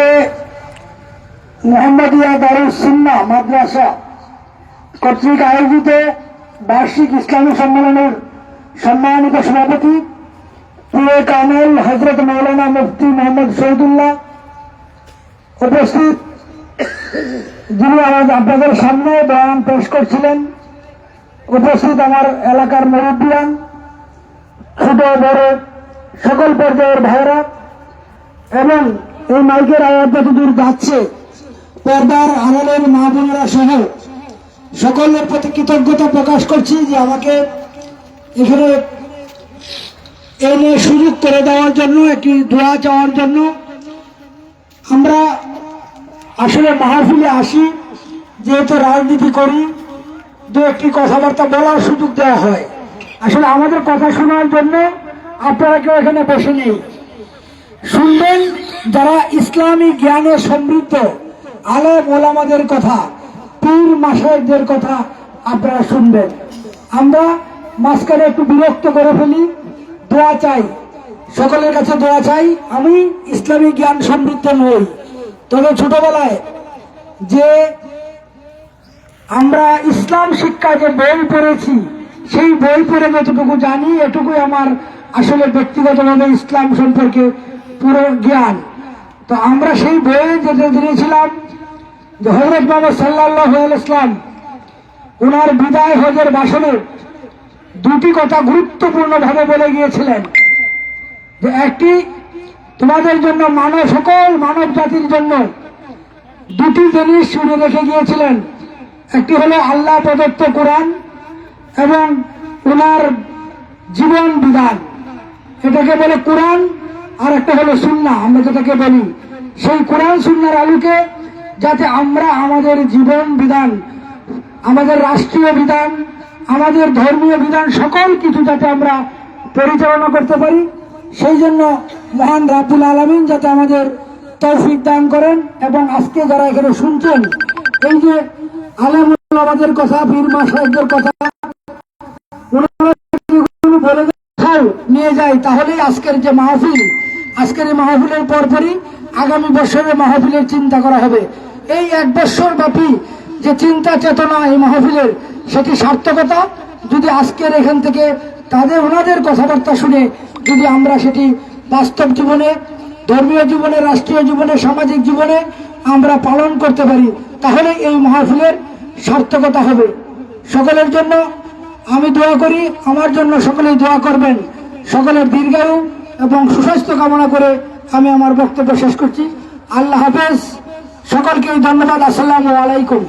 আজকে মোহাম্মদিয়া দারুস সুন্না মাদ্রাসা কর্তৃক আয়োজিত বার্ষিক ইসলামী সম্মেলনের সম্মানিত সভাপতি প্রিয় কামেল হজরত মৌলানা মুফতি মোহাম্মদ শহীদুল্লাহ উপস্থিত। যিনি আজ আপনাদের সামনে বয়ান পেশ করছিলেন। উপস্থিত আমার এলাকার মুরব্বিয়ান, ছোট বড় সকল পর্যায়ের ভাইরা এবং এই মাইকের আওয়াজ যতদূর যাচ্ছে, পর্দার আড়ালের মা বোনেরা সহ সকলের প্রতি কৃতজ্ঞতা প্রকাশ করছি যে আমাকে এখানে এনে সুযোগ করে দেওয়ার জন্য, একটি দোয়া চাওয়ার জন্য। আমরা আসলে মাহফিলে আসি, যেহেতু রাজনীতি করি, দু একটি কথাবার্তা বলার সুযোগ দেওয়া হয়। আসলে আমাদের কথা শোনার জন্য আপনারা কেউ এখানে বসে নেই শুনবেন যারা ইসলামী জ্ঞানে সমৃদ্ধ, আলেম ওলামাদের কথা, পীর মাসায়কদের কথা আপনারা শুনবেন। আমরা মাঝখানে একটু বিরক্ত করে ফেলি, দোয়া চাই। সকলের কাছে দোয়া চাই, আমি ইসলামী জ্ঞান সমৃদ্ধ নই। তবে ছোটবেলায় যে আমরা ইসলাম শিক্ষা যে বই পড়েছি, সেই বই পড়ে যতটুকু জানি, এটুকুই আমার আসলে ব্যক্তিগতভাবে ইসলাম সম্পর্কে পুরো জ্ঞান। তো আমরা সেই বইয়ে যেতে জেনেছিলাম যে হজরত মোহাম্মদ সাল্লাহ ইসলাম ওনার বিদায় হজের ভাষণে দুটি কথা গুরুত্বপূর্ণভাবে বলে গিয়েছিলেন যে একটি, তোমাদের জন্য মানব সকল মানব জাতির জন্য দুটি জিনিস শুনে রেখে গিয়েছিলেন। একটি হলো আল্লাহ প্রদত্ত কোরআন এবং ওনার জীবন বিধান। এটাকে বলে কোরআন আর একটা হলো সুন্না আমরা যেটাকে বলি। সেই কোরআন সুন্নার আলোকে যাতে আমরা আমাদের জীবন বিধান, আমাদের রাষ্ট্রীয় বিধান, আমাদের ধর্মীয় বিধান, সকল কিছু যাতে আমরা পরিচালনা করতে পারি, সেই জন্য মহান রাব্বুল আলমিন যাতে আমাদের তৌফিক দান করেন এবং আজকে যারা এখানে শুনছেন, এই যে আলেম আমাদের কথা বীর মা সাহেবদের কথা বলে নিয়ে যায় তাহলেই আজকের যে মাহফিল আজকের এই মাহফিলের পরপরই আগামী বছরের মাহফিলের চিন্তা করা হবে। এই এক বছর ব্যাপী যে চিন্তা চেতনা এই মাহফিলের, সেটি সার্থকতা, যদি আজকের এখান থেকে তাদের ওনাদের কথাবার্তা শুনে যদি আমরা সেটি বাস্তব জীবনে, ধর্মীয় জীবনে, রাষ্ট্রীয় জীবনে, সামাজিক জীবনে আমরা পালন করতে পারি, তাহলে এই মাহফিলের সার্থকতা হবে। সকলের জন্য আমি দোয়া করি, আমার জন্য সকলেই দোয়া করবেন। সকলের দীর্ঘায়ু এবং সুস্বাস্থ্য কামনা করে আমি আমার বক্তব্য শেষ করছি। আল্লাহ হাফেজ। সকলকে ধন্যবাদ। আসসালামু আলাইকুম।